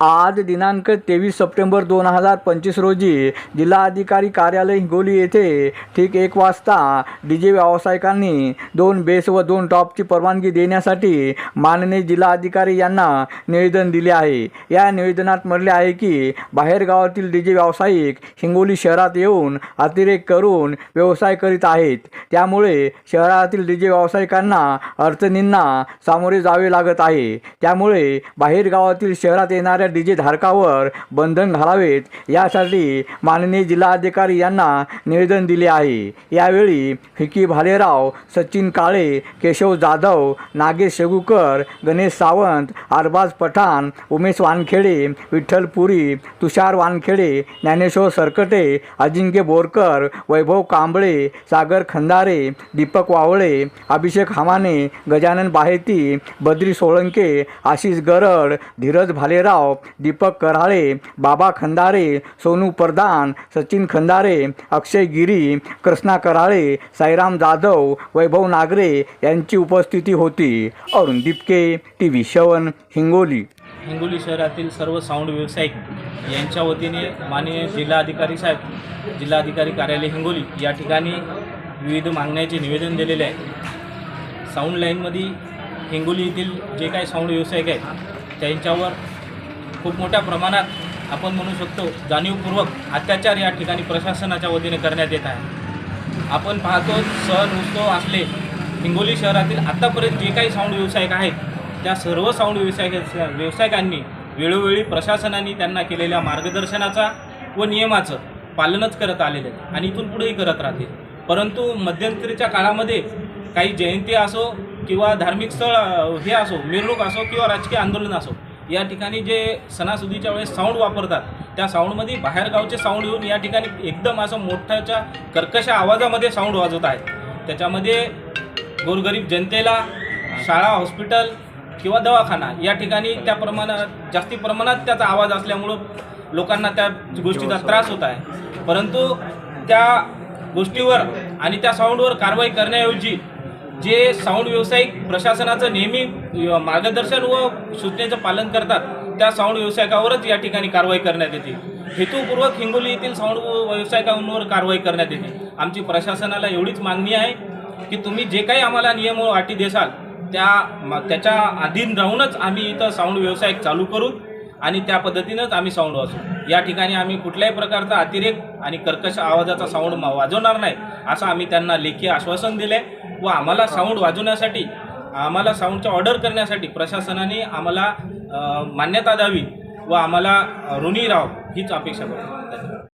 आज दिनांक तेवीस सप्टेंबर दोन हजार पंचवीस रोजी जिल्हाधिकारी कार्यालय हिंगोली येथे ठीक एक वाजता डी जे व्यावसायिकांनी दोन बेस व दोन टॉपची परवानगी देण्यासाठी माननीय जिल्हाधिकारी यांना निवेदन दिले आहे. या निवेदनात म्हटले आहे की बाहेरगावातील डी जे व्यावसायिक हिंगोली शहरात येऊन अतिरेक करून व्यवसाय करीत आहेत. त्यामुळे शहरातील डी जे व्यावसायिकांना अडचणींना सामोरे जावे लागत आहे. त्यामुळे बाहेरगावातील शहरात येणाऱ्या डी जे धारकावर बंधन घालावेत. यासाठी माननीय जिल्हाधिकारी यांना निवेदन दिले आहे. यावेळी फिकी भालेराव सचिन काळे केशव जाधव नागेश शेगुकर गणेश सावंत अरबाज पठाण उमेश वानखेडे विठ्ठल पुरी तुषार वानखेडे ज्ञानेश्वर सरकटे अजिंक्य बोरकर वैभव कांबळे सागर खंदारे दीपक वावळे अभिषेक हामाने गजानन बाहेती बद्री सोळंके आशिष गरड धीरज भालेराव दीपक कराळे बाबा खंदारे सोनू प्रधान सचिन खंदारे अक्षय गिरी कृष्णा कराळे साईराम जाधव वैभव नागरे यांची उपस्थिती होती. अरुण दिपके टी व्ही श्रवण हिंगोली. हिंगोली शहरातील सर्व साऊंड व्यावसायिक यांच्या वतीने माननीय जिल्हाधिकारी साहेब जिल्हाधिकारी कार्यालय हिंगोली या ठिकाणी विविध मागण्याचे निवेदन दिलेले आहे. साऊंड लाईनमध्ये हिंगोली येथील जे काही साऊंड व्यावसायिक आहेत त्यांच्यावर खूप मोठ्या प्रमाणात आपण म्हणू शकतो जाणीवपूर्वक अत्याचार या ठिकाणी प्रशासनाच्या वतीने करण्यात येत आहे. आपण पाहतो सण उत्सव असले हिंगोली शहरातील आत्तापर्यंत जे काही साऊंड व्यावसायिक आहेत त्या सर्व साऊंड व्यावसायिक व्यावसायिकांनी वेळोवेळी प्रशासनाने त्यांना केलेल्या मार्गदर्शनाचा व नियमाचं पालनच करत आलेले आणि इथून पुढेही करत राहतील. परंतु मध्यंतरीच्या काळामध्ये काही जयंती असो किंवा धार्मिक स्थळ हे असो मिरवणूक असो किंवा राजकीय आंदोलन असो या ठिकाणी जे सणासुदीच्या वेळेस साऊंड वापरतात त्या साऊंडमध्ये बाहेरगावचे साऊंड येऊन या ठिकाणी एकदम असं मोठ्याच्या कर्कश आवाजामध्ये साऊंड वाजवत आहेत. त्याच्यामध्ये गोरगरीब जनतेला शाळा हॉस्पिटल किंवा दवाखाना या ठिकाणी त्या प्रमाणात जास्ती प्रमाणात त्याचा आवाज असल्यामुळं लोकांना त्या गोष्टीचा त्रास होत आहे. परंतु त्या गोष्टीवर आणि त्या साऊंडवर कारवाई करण्याऐवजी जे साऊंड व्यावसायिक प्रशासनाचं नेहमी मार्गदर्शन व सूचनेचं पालन करतात त्या साऊंड व्यावसायिकावरच या ठिकाणी कारवाई करण्यात येते. हेतूपूर्वक हिंगोली येथील साऊंड व्यावसायिकांवर कारवाई करण्यात येते. आमची प्रशासनाला एवढीच मागणी आहे की तुम्ही जे काही आम्हाला नियम व अटी देसाल त्या त्याच्या अधीन राहूनच आम्ही इथं साऊंड व्यवसाय चालू करू. आणि त्या पद्धतीनंच आम्ही साऊंड वाजवू. या ठिकाणी आम्ही कुठल्याही प्रकारचा अतिरेक आणि कर्कश आवाजाचा साऊंड मा- वाजवणार नाही असं आम्ही त्यांना लेखी आश्वासन दिले व आम्हाला साऊंड वाजवण्यासाठी आम्हाला साऊंडचा ऑर्डर करण्यासाठी प्रशासनाने आम्हाला मान्यता द्यावी व आम्हाला ऋणी राहावं हीच अपेक्षा करतो. धन्यवाद.